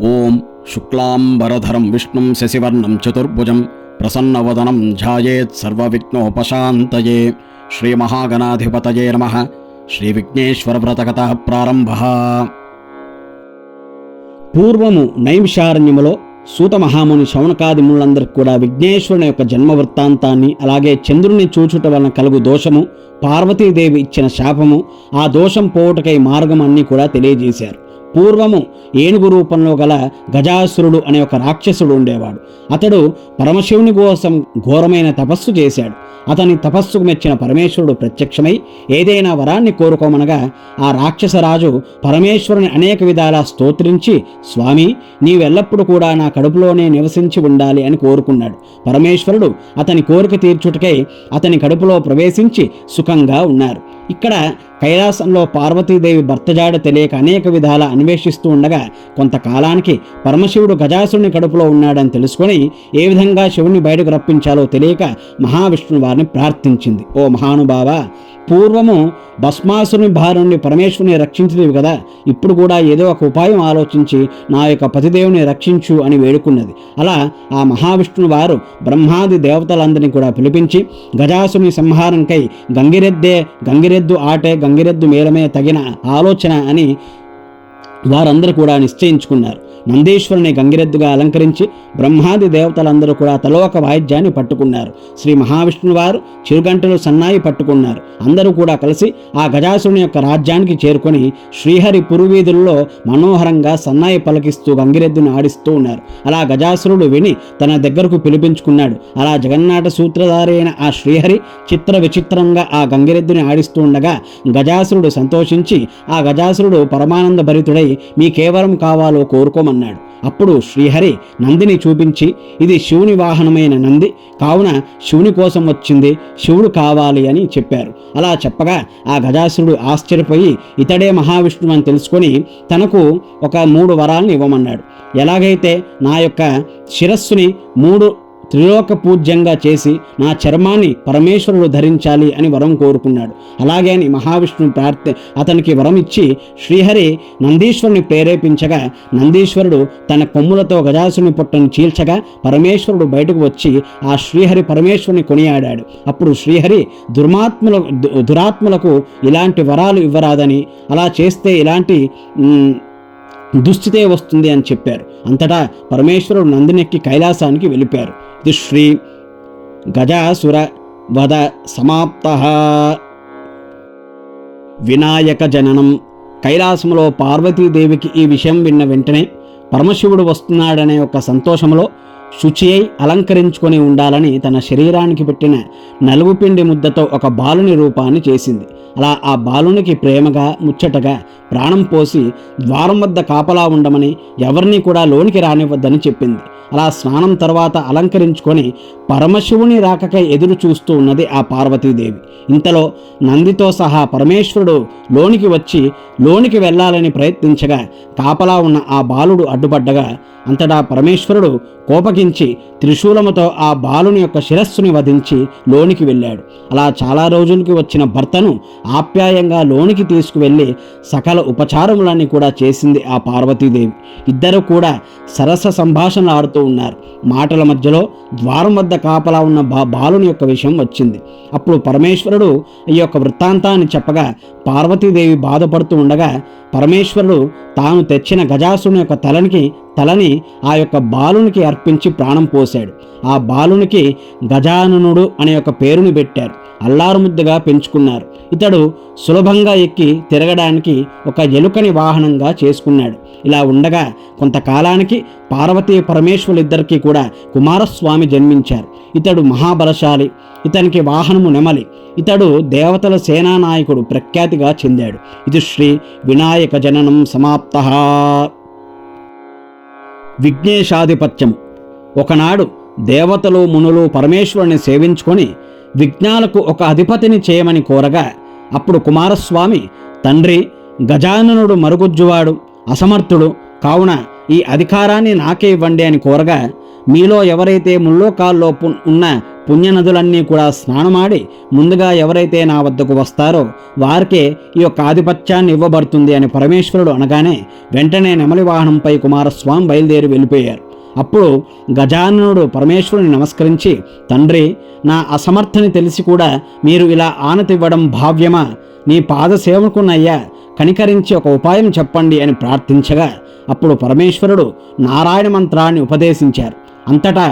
ఓం శుక్లాంబరధరం విష్ణుం శశివర్ణం చతుర్భుజం ప్రసన్నవదనం ఝాయేత్ సర్వవిఘ్నోపశాంతయే. శ్రీమహాగణాధిపతయే నమ. శ్రీ విఘ్నేశ్వర వ్రతకథ ప్రారంభ. పూర్వము నైమిషారణ్యములో సూత మహాముని శౌనకాది ముళ్ళందరికీ కూడా విఘ్నేశ్వరుని యొక్క జన్మ వృత్తాంతాన్ని అలాగే చంద్రుని చూచుట వలన కలుగు దోషము పార్వతీదేవి ఇచ్చిన శాపము ఆ దోషం పోవుటకై మార్గం అన్నీ కూడా తెలియజేశారు. పూర్వము ఏనుగు రూపంలో గల గజాసురుడు అనే ఒక రాక్షసుడు ఉండేవాడు. అతడు పరమశివుని కోసం ఘోరమైన తపస్సు చేశాడు. అతని తపస్సుకు మెచ్చిన పరమేశ్వరుడు ప్రత్యక్షమై ఏదైనా వరాన్ని కోరుకోమనగా ఆ రాక్షసరాజు పరమేశ్వరుని అనేక విధాలా స్తోత్రించి స్వామి నీవెల్లప్పుడు కూడా నా కడుపులోనే నివసించి ఉండాలి అని కోరుకున్నాడు. పరమేశ్వరుడు అతని కోరిక తీర్చుటకై అతని కడుపులో ప్రవేశించి సుఖంగా ఉన్నారు. ఇక్కడ కైలాసంలో పార్వతీదేవి భర్తజాడ తెలియక అనేక విధాల అన్వేషిస్తూ ఉండగా కొంతకాలానికి పరమశివుడు గజాసుని కడుపులో ఉన్నాడని తెలుసుకొని ఏ విధంగా శివుని బయటకు రప్పించాలో తెలియక మహావిష్ణువు వారిని ప్రార్థించింది. ఓ మహానుభావ పూర్వము భస్మాసుని భార్య నుండి పరమేశ్వరుని రక్షించలేవు కదా. ఇప్పుడు కూడా ఏదో ఒక ఉపాయం ఆలోచించి నా యొక్క పతిదేవుని రక్షించు అని వేడుకున్నది. అలా ఆ మహావిష్ణువు వారు బ్రహ్మాది దేవతలందరినీ కూడా పిలిపించి గజాసుని సంహారంకై గంగిరెద్దే గంగిరెద్దు ఆటే గంగిరెద్దు మేలమే తగిన ఆలోచన అని వారందరూ కూడా నిశ్చయించుకున్నారు. నందీశ్వరుని గంగిరెద్దుగా అలంకరించి బ్రహ్మాది దేవతలందరూ కూడా తలో ఒక వాయిద్యాన్ని పట్టుకున్నారు. శ్రీ మహావిష్ణువు వారు చిరుగంటలు సన్నాయి పట్టుకున్నారు. అందరూ కూడా కలిసి ఆ గజాసురుని యొక్క రాజ్యానికి చేరుకొని శ్రీహరి పురువీధుల్లో మనోహరంగా సన్నాయి పలకిస్తూ గంగిరెద్దుని ఆడిస్తూ ఉన్నారు. అలా గజాసురుడు విని తన దగ్గరకు పిలిపించుకున్నాడు. అలా జగన్నాట సూత్రధారి అయిన ఆ శ్రీహరి చిత్ర విచిత్రంగా ఆ గంగిరెద్దుని ఆడిస్తూ ఉండగా గజాసురుడు సంతోషించి ఆ గజాసురుడు పరమానంద భరితుడై మీ కేవలం కావాలో కోరుకోమన్నాడు అప్పుడు శ్రీహరి నందిని చూపించి ఇది శివుని వాహనమైన నంది కావున శివుని కోసం వచ్చింది శివుడు కావాలి అని చెప్పారు. అలా చెప్పగా ఆ గజాసురుడు ఆశ్చర్యపోయి ఇతడే మహావిష్ణువు అని తెలుసుకొని తనకు ఒక మూడు వరాలను ఇవ్వమన్నాడు. ఎలాగైతే నా యొక్క శిరస్సుని మూడు త్రిలోక పూజ్యంగా చేసి నా చర్మాన్ని పరమేశ్వరుడు ధరించాలి అని వరం కోరుకున్నాడు. అలాగే అని మహావిష్ణువు ప్రార్థ అతనికి వరం ఇచ్చి శ్రీహరి నందీశ్వరుని ప్రేరేపించగా నందీశ్వరుడు తన కొమ్ములతో గజాసుని పుట్టను చీల్చగా పరమేశ్వరుడు బయటకు వచ్చి ఆ శ్రీహరి పరమేశ్వరుని కొనియాడాడు. అప్పుడు శ్రీహరి దుర్మాత్ముల దురాత్ములకు ఇలాంటి వరాలు ఇవ్వరాదని అలా చేస్తే ఇలాంటి దుస్థితే వస్తుంది అని చెప్పారు. అంతటా పరమేశ్వరుడు నందినెక్కి కైలాసానికి వెళ్ళిపారు దుశ్రీ గజాసుర వద సమాప్త వినాయక జననం కైలాసంలో పార్వతీదేవికి ఈ విషయం విన్న వెంటనే పరమశివుడు వస్తున్నాడనే ఒక సంతోషంలో శుచి అయి అలంకరించుకొని ఉండాలని తన శరీరానికి పెట్టిన నలుగుపిండి ముద్దతో ఒక బాలుని రూపాన్ని చేసింది. అలా ఆ బాలునికి ప్రేమగా ముచ్చటగా ప్రాణం పోసి ద్వారం వద్ద కాపలా ఉండమని ఎవరిని కూడా లోనికి రానివ్వద్దని చెప్పింది. అలా స్నానం తర్వాత అలంకరించుకొని పరమశివుని రాకకై ఎదురు చూస్తూ ఉన్నది ఆ పార్వతీదేవి. ఇంతలో నందితో సహా పరమేశ్వరుడు లోనికి వచ్చి లోనికి వెళ్ళాలని ప్రయత్నించగా కాపలా ఉన్న ఆ బాలుడు అడ్డుపడ్డగా అంతటా పరమేశ్వరుడు కోపగించి త్రిశూలముతో ఆ బాలుని యొక్క శిరస్సుని వధించి లోనికి వెళ్ళాడు. అలా చాలా రోజులకి వచ్చిన భర్తను ఆప్యాయంగా లోనికి తీసుకువెళ్ళి సకల ఉపచారములన్నీ కూడా చేసింది ఆ పార్వతీదేవి. ఇద్దరు కూడా సరస సంభాషణలు ఆడుతూ ఉన్నారు. మాటల మధ్యలో ద్వారం వద్ద కాపలా ఉన్న బా బాలుని యొక్క విషయం వచ్చింది. అప్పుడు పరమేశ్వరుడు ఈ యొక్క వృత్తాంతాన్ని చెప్పగా పార్వతీదేవి బాధపడుతూ ఉండగా పరమేశ్వరుడు తాను తెచ్చిన గజాసుని యొక్క తలనికి తలని ఆ యొక్క బాలునికి అర్పించి ప్రాణం పోశాడు. ఆ బాలునికి గజాననుడు అనే ఒక పేరుని పెట్టారు. అల్లారు ముద్దుగా పెంచుకున్నారు. ఇతడు సులభంగా ఎక్కి తిరగడానికి ఒక ఎలుకని వాహనంగా చేసుకున్నాడు. ఇలా ఉండగా కొంతకాలానికి పార్వతీ పరమేశ్వరులిద్దరికీ కూడా కుమారస్వామి జన్మించారు. ఇతడు మహాబలశాలి ఇతనికి వాహనము నెమలి ఇతడు దేవతల సేనానాయకుడు ప్రఖ్యాతిగా చెందాడు. ఇది శ్రీ వినాయక జననం సమాప్త. విఘ్నేశాధిపత్యం. ఒకనాడు దేవతలు మునులు పరమేశ్వరుని సేవించుకొని విఘ్నాలకు ఒక అధిపతిని చేయమని కోరగా అప్పుడు కుమారస్వామి తండ్రి గజాననుడు మరుగుజ్జువాడు అసమర్థుడు కావున ఈ అధికారాన్ని నాకే ఇవ్వండి అని కోరగా మీలో ఎవరైతే ముల్లోకాల్లో ఉన్న పుణ్యనదులన్నీ కూడా స్నానమాడి ముందుగా ఎవరైతే నా వద్దకు వస్తారో వారికే ఈ యొక్క ఆధిపత్యాన్ని ఇవ్వబడుతుంది అని పరమేశ్వరుడు అనగానే వెంటనే నెమలి వాహనంపై కుమారస్వామి బయలుదేరి వెళ్ళిపోయారు. అప్పుడు గజాననుడు పరమేశ్వరుని నమస్కరించి తండ్రి నా అసమర్థని తెలిసి కూడా మీరు ఇలా ఆనతివ్వడం భావ్యమా? నీ పాద సేవకునయ్యా కనికరించి ఒక ఉపాయం చెప్పండి అని ప్రార్థించగా అప్పుడు పరమేశ్వరుడు నారాయణ మంత్రాన్ని ఉపదేశించారు. అంతటా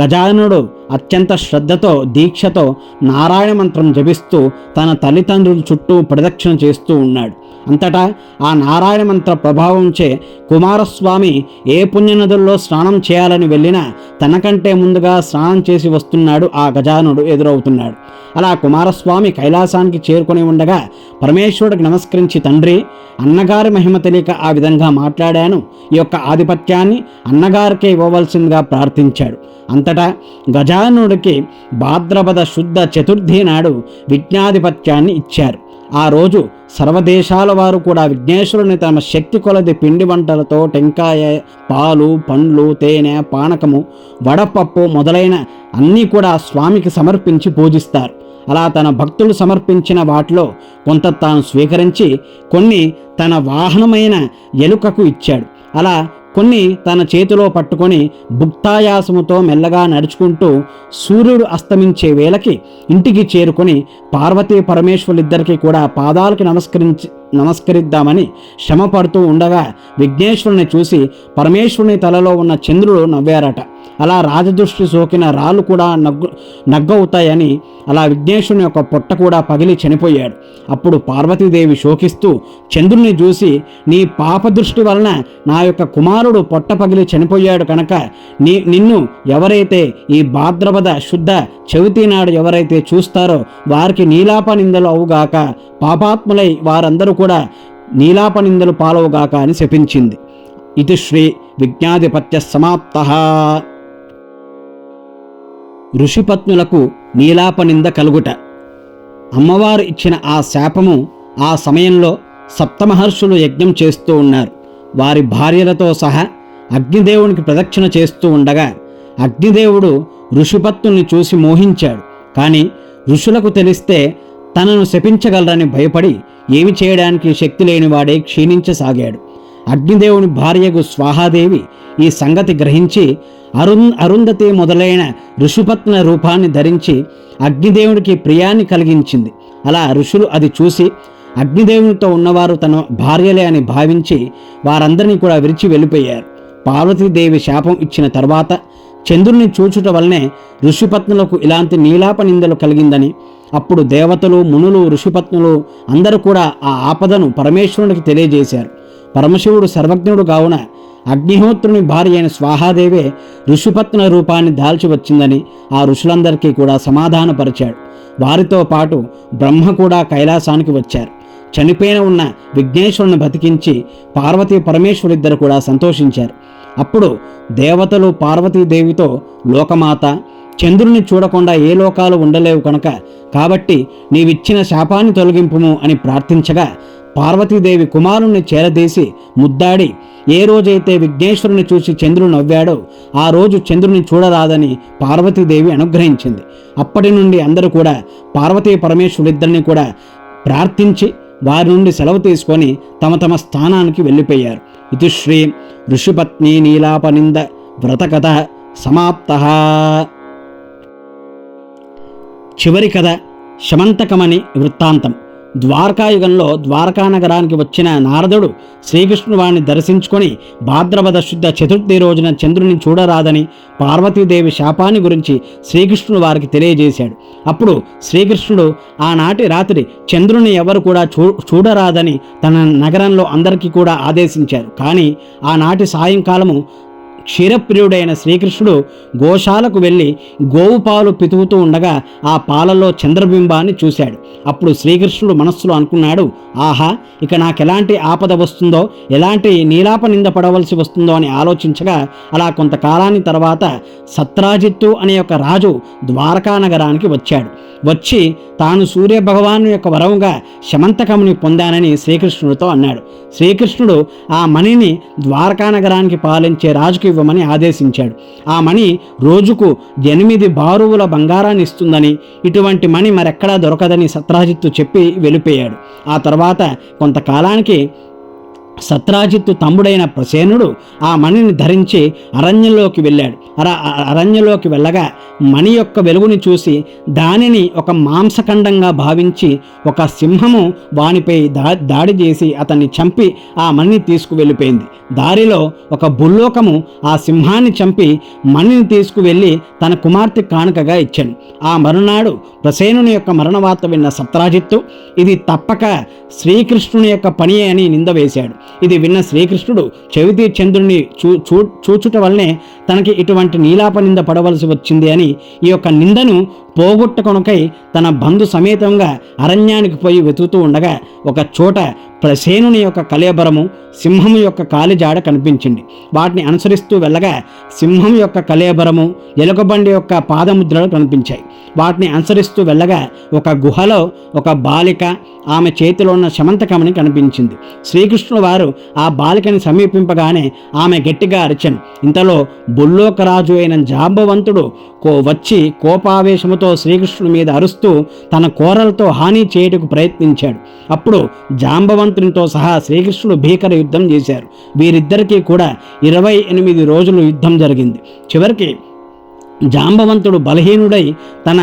గజాననుడు అత్యంత శ్రద్ధతో దీక్షతో నారాయణ మంత్రం జపిస్తూ తన తల్లిదండ్రుల చుట్టూ ప్రదక్షిణ చేస్తూ ఉన్నాడు. అంతటా ఆ నారాయణ మంత్ర ప్రభావంచే కుమారస్వామి ఏ పుణ్యనదుల్లో స్నానం చేయాలని వెళ్ళినా తనకంటే ముందుగా స్నానం చేసి వస్తున్నాడు ఆ గజానుడు ఎదురవుతున్నాడు. అలా కుమారస్వామి కైలాసానికి చేరుకొని ఉండగా పరమేశ్వరుడికి నమస్కరించి తండ్రి అన్నగారి మహిమ తెలియక ఆ విధంగా మాట్లాడాను. ఈ యొక్క ఆధిపత్యాన్ని అన్నగారికే ఇవ్వవలసిందిగా ప్రార్థించాడు. అంతటా గజానుడికి భాద్రపద శుద్ధ చతుర్థి నాడు విజ్ఞాధిపత్యాన్ని ఇచ్చారు. ఆ రోజు సర్వదేశాల వారు కూడా విఘ్నేశ్వరుని తమ శక్తి కొలది పిండి వంటలతో టెంకాయ పాలు పండ్లు తేనె పానకము వడపప్పు మొదలైన అన్నీ కూడా స్వామికి సమర్పించి పూజిస్తారు. అలా తన భక్తులు సమర్పించిన వాటిలో కొంత తాను స్వీకరించి కొన్ని తన వాహనమైన ఎలుకకు ఇచ్చాడు. అలా కొన్ని తన చేతిలో పట్టుకొని భుక్తాయాసముతో మెల్లగా నడుచుకుంటూ సూర్యుడు అస్తమించే వేళకి ఇంటికి చేరుకొని పార్వతీ పరమేశ్వరులిద్దరికీ కూడా పాదాలకి నమస్కరించి నమస్కరిద్దామని శ్రమ పడుతూ ఉండగా విఘ్నేశ్వరుని చూసి పరమేశ్వరుని తలలో ఉన్న చంద్రుడు నవ్వారట. అలా రాజదృష్టి సోకిన రాళ్ళు కూడా నగ్గు నగ్గవుతాయని అలా విఘ్నేశ్వరుని యొక్క పొట్ట కూడా పగిలి చనిపోయాడు. అప్పుడు పార్వతీదేవి శోకిస్తూ చంద్రుని చూసి నీ పాప దృష్టి వలన నా యొక్క కుమారుడు పొట్ట పగిలి చనిపోయాడు కనుక నీ నిన్ను ఎవరైతే ఈ భాద్రపద శుద్ధ చవితి నాడు ఎవరైతే చూస్తారో వారికి నీలాప నిందలు అవుగాక పాపాత్ములై వారందరూ కూడా నీలాప నిందలు పాలవుగాక అని శపించింది. ఇది శ్రీ విజ్ఞాధిపత్య సమాప్త. ఋషిపత్నులకు నీలాపనింద కలుగుట. అమ్మవారు ఇచ్చిన ఆ శాపము ఆ సమయంలో సప్తమహర్షులు యజ్ఞం చేస్తూ ఉన్నారు. వారి భార్యలతో సహా అగ్నిదేవునికి ప్రదక్షిణ చేస్తూ ఉండగా అగ్నిదేవుడు ఋషిపత్నుల్ని చూసి మోహించాడు. కానీ ఋషులకు తెలిస్తే తనను శపించగలరని భయపడి ఏమి చేయడానికి శక్తి లేనివాడే క్షీణించసాగాడు. అగ్నిదేవుని భార్యకు స్వాహాదేవి ఈ సంగతి గ్రహించి అరుణ్ అరుంధతి మొదలైన ఋషిపత్న రూపాన్ని ధరించి అగ్నిదేవుడికి ప్రియాన్ని కలిగించింది. అలా ఋషులు అది చూసి అగ్నిదేవునితో ఉన్నవారు తన భార్యలే అని భావించి వారందరినీ కూడా విరిచి వెళ్ళిపోయారు. పార్వతీదేవి శాపం ఇచ్చిన తర్వాత చంద్రుని చూచుట వల్లనే ఋషిపత్నులకు ఇలాంటి నీలాప నిందలు కలిగిందని అప్పుడు దేవతలు మునులు ఋషిపత్నులు అందరూ కూడా ఆ ఆపదను పరమేశ్వరునికి తెలియజేశారు. పరమశివుడు సర్వజ్ఞుడు కావున అగ్నిహోత్రుని భార్య అయిన స్వాహాదేవే ఋషిపత్న రూపాన్ని దాల్చి వచ్చిందని ఆ ఋషులందరికీ కూడా సమాధానపరిచాడు. వారితో పాటు బ్రహ్మ కూడా కైలాసానికి వచ్చారు. చనిపోయిన ఉన్న విఘ్నేశ్వరుని బతికించి పార్వతీ పరమేశ్వరిద్దరు కూడా సంతోషించారు. అప్పుడు దేవతలు పార్వతీదేవితో లోకమాత చంద్రుని చూడకుండా ఏ లోకాలు ఉండలేవు కనుక. కాబట్టి నీవిచ్చిన శాపాన్ని తొలగింపుము అని ప్రార్థించగా పార్వతీదేవి కుమారుణ్ణి చేరదీసి ముద్దాడి ఏ రోజైతే విఘ్నేశ్వరుని చూసి చంద్రుడు నవ్వాడో ఆ రోజు చంద్రుని చూడరాదని పార్వతీదేవి అనుగ్రహించింది. అప్పటి నుండి అందరూ కూడా పార్వతీ పరమేశ్వరుడిద్దరిని కూడా ప్రార్థించి వారి నుండి సెలవు తీసుకొని తమ తమ స్థానానికి వెళ్ళిపోయారు. ఇది శ్రీ ఋషిపత్ని నీలాపనింద వ్రతకథ సమాప్త. చివరి కథ శమంతకమని వృత్తాంతం. ద్వారకాయుగంలో ద్వారకా నగరానికి వచ్చిన నారదుడు శ్రీకృష్ణుడు వారిని దర్శించుకొని భాద్రపద శుద్ధ చతుర్థి రోజున చంద్రుని చూడరాదని పార్వతీదేవి శాపాన్ని గురించి శ్రీకృష్ణుడు వారికి తెలియజేశాడు. అప్పుడు శ్రీకృష్ణుడు ఆనాటి రాత్రి చంద్రుని ఎవరు కూడా చూ చూడరాదని తన నగరంలో అందరికీ కూడా ఆదేశించారు. కానీ ఆనాటి సాయంకాలము క్షీరప్రియుడైన శ్రీకృష్ణుడు గోశాలకు వెళ్ళి గోవు పాలు పితుకుతూ ఉండగా ఆ పాలలో చంద్రబింబాన్ని చూశాడు. అప్పుడు శ్రీకృష్ణుడు మనస్సులో అనుకున్నాడు ఆహా ఇక నాకెలాంటి ఆపద వస్తుందో ఎలాంటి నీలాప నింద పడవలసి వస్తుందో అని ఆలోచించగా అలా కొంతకాలాన్ని తర్వాత సత్రాజిత్తు అనే ఒక రాజు ద్వారకా నగరానికి వచ్చాడు. వచ్చి తాను సూర్య భగవాను యొక్క వరముగా శమంతకముని పొందానని శ్రీకృష్ణుడితో అన్నాడు. శ్రీకృష్ణుడు ఆ మణిని ద్వారకా నగరానికి పాలించే రాజుకి ఇవ్వమని ఆదేశించాడు. ఆ మణి రోజుకు ఎనిమిది బారువుల బంగారాన్ని ఇస్తుందని ఇటువంటి మణి మరెక్కడా దొరకదని సత్రాజిత్తు చెప్పి వెళ్ళిపోయాడు ఆ తర్వాత కొంతకాలానికి సత్రాజిత్తు తమ్ముడైన ప్రసేనుడు ఆ మణిని ధరించి అరణ్యంలోకి వెళ్ళాడు. అర అరణ్యంలోకి వెళ్ళగా మణి యొక్క వెలుగుని చూసి దానిని ఒక మాంసఖండంగా భావించి ఒక సింహము వానిపై దా దాడి చేసి అతన్ని చంపి ఆ మణిని తీసుకువెళ్ళిపోయింది. దారిలో ఒక బుల్లోకము ఆ సింహాన్ని చంపి మణిని తీసుకువెళ్ళి తన కుమార్తె కానుకగా ఇచ్చాడు. ఆ మరునాడు ప్రసేనుని యొక్క మరణవార్త విన్న సత్రాజిత్తు ఇది తప్పక శ్రీకృష్ణుని యొక్క పని అని నింద వేశాడు. ఇది విన్న శ్రీకృష్ణుడు చవితి చంద్రుడిని చూ చూ చూచుట వల్లనే తనకి ఇటువంటి నీలాప నింద పడవలసి వచ్చింది అని ఈ యొక్క నిందను పోగొట్టుకొనకై తన బంధు సమేతంగా అరణ్యానికి పోయి వెతుకుతూ ఉండగా ఒక చోట ప్రసేనుని యొక్క కలేబరము సింహం యొక్క కాలిజాడ కనిపించింది. వాటిని అనుసరిస్తూ వెళ్ళగా సింహం యొక్క కలేబరము ఎలుకబండి యొక్క పాదముద్రలు కనిపించాయి. వాటిని అనుసరిస్తూ వెళ్ళగా ఒక గుహలో ఒక బాలిక ఆమె చేతిలో ఉన్న శమంతకమని కనిపించింది. శ్రీకృష్ణుడు వారు ఆ బాలికని సమీపింపగానే ఆమె గట్టిగా అరిచను. ఇంతలో బుల్లోకరాజు అయిన జాంబవంతుడు కో వచ్చి కోపావేశముతో శ్రీకృష్ణుడి మీద అరుస్తూ తన కోరలతో హాని చేయుటకు ప్రయత్నించాడు. అప్పుడు జాంబవంతునితో సహా శ్రీకృష్ణుడు భీకర యుద్ధం చేశారు. వీరిద్దరికీ కూడా ఇరవై ఎనిమిది రోజులు యుద్ధం జరిగింది. చివరికి జాంబవంతుడు బలహీనుడై తన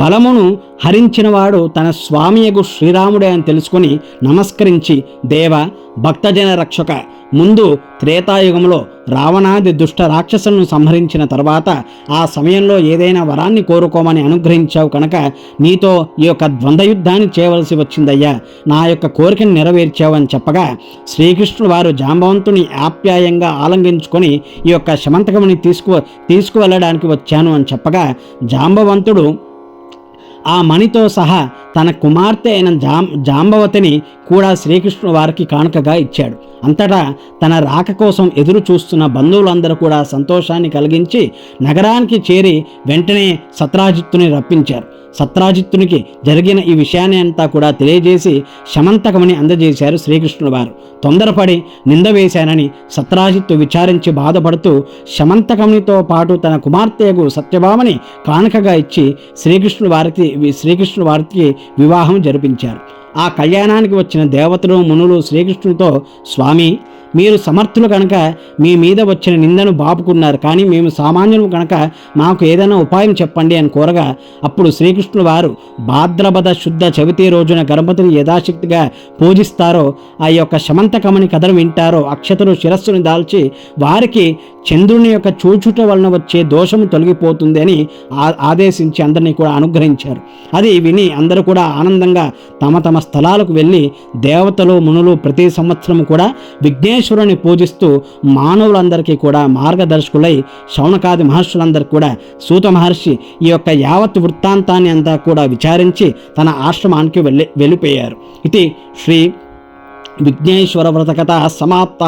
బలమును హరించినవాడు తన స్వామియగు శ్రీరాముడే అని తెలుసుకొని నమస్కరించి దేవ భక్తజన రక్షక. ముందు త్రేతాయుగంలో రావణాది దుష్ట రాక్షసులను సంహరించిన తర్వాత ఆ సమయంలో ఏదైనా వరాన్ని కోరుకోమని అనుగ్రహించావు కనుక నీతో ఈ యొక్క ద్వంద్వయుద్ధాన్ని చేయవలసి వచ్చిందయ్యా. నా యొక్క కోరికను నెరవేర్చావు అని చెప్పగా శ్రీకృష్ణుడు వారు జాంబవంతుని ఆప్యాయంగా ఆలంఘించుకొని ఈ యొక్క శమంతకముని తీసుకు తీసుకువెళ్ళడానికి వచ్చాను అని చెప్పగా జాంబవంతుడు ఆ మణితో సహా తన కుమార్తె అయిన జాం జాంబవతిని కూడా శ్రీకృష్ణుడు వారికి కానుకగా ఇచ్చాడు. అంతటా తన రాక కోసం ఎదురు చూస్తున్న బంధువులందరూ కూడా సంతోషాన్ని కలిగించి నగరానికి చేరి వెంటనే సత్రాజిత్తుని రప్పించారు. సత్రాజిత్తునికి జరిగిన ఈ విషయాన్ని అంతా కూడా తెలియజేసి శమంతకమని అందజేశారు శ్రీకృష్ణుడు వారు. తొందరపడి నింద వేశానని సత్రాజిత్తు విచారించి బాధపడుతూ శమంతకమునితో పాటు తన కుమార్తెకు సత్యభామని కానుకగా ఇచ్చి శ్రీకృష్ణుడు వారికి శ్రీకృష్ణుడు వారికి వివాహం జరిపించారు. ఆ కళ్యాణానికి వచ్చిన దేవతలు మునులు శ్రీకృష్ణుడితో స్వామి మీరు సమర్థులు కనుక మీ మీద వచ్చిన నిందను బాపుకున్నారు కానీ మేము సామాన్యులు కనుక మాకు ఏదైనా ఉపాయం చెప్పండి అని కోరగా అప్పుడు శ్రీకృష్ణుడు వారు భాద్రపద శుద్ధ చవితి రోజున గణపతిని యథాశక్తిగా పూజిస్తారో ఆ యొక్క శమంత శమంతకమని కథను వింటారో అక్షతను శిరస్సుని దాల్చి వారికి చంద్రుని యొక్క చూచుట వలన వచ్చే దోషము తొలగిపోతుంది అని ఆదేశించి అందరినీ కూడా అనుగ్రహించారు. అది విని అందరూ కూడా ఆనందంగా తమ తమ స్థలాలకు వెళ్ళి దేవతలు మునులు ప్రతి సంవత్సరం కూడా విఘ్నేశ్వరుని పూజిస్తూ మానవులందరికీ కూడా మార్గదర్శకులై శౌనకాది మహర్షులందరికీ కూడా సూత మహర్షి ఈ యొక్క యావత్ వృత్తాంతాన్ని అంతా కూడా విచారించి తన ఆశ్రమానికి వెళ్ళి వెళ్ళిపోయారు. ఇది శ్రీ విఘ్నేశ్వర వ్రతకథ సమాప్త.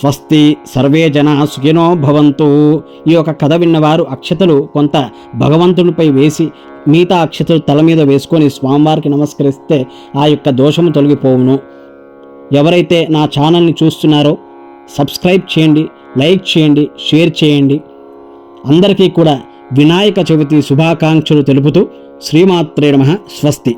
స్వస్తి సర్వే జన సుఖినో భవంతు. ఈ యొక్క కథ విన్నవారు అక్షతలు కొంత భగవంతునిపై వేసి మిగతా అక్షతలు తల మీద వేసుకొని స్వామివారికి నమస్కరిస్తే ఆ యొక్క దోషము తొలగిపోవును. ఎవరైతే నా ఛానల్ని చూస్తున్నారో సబ్స్క్రైబ్ చేయండి లైక్ చేయండి షేర్ చేయండి. అందరికీ కూడా వినాయక చవితి శుభాకాంక్షలు తెలుపుతూ శ్రీమాత్రే నమ. స్వస్తి.